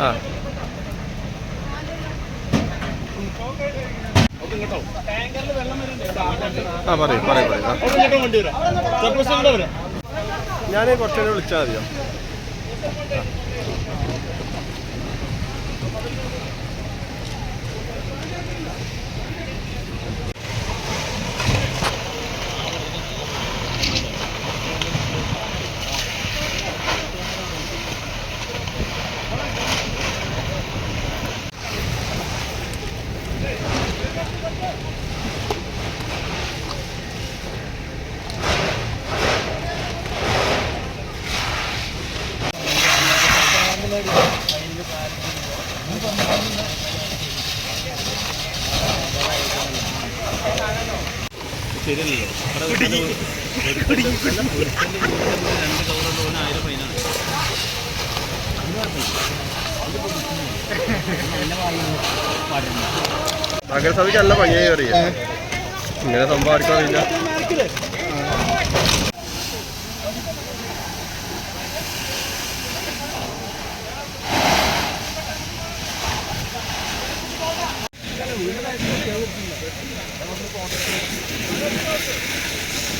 ആ. ആ പറയൂ പറയൂ പറയൂ. ഞാൻ കുറച്ചുകൂടെ വിളിച്ചാൽ മതിയോ? നഗരസഭയ്ക്ക് നല്ല പണിയായി അറിയാം ഇങ്ങനെ സംഭവം ആർക്കും അറിയില്ല. Let's go, sir.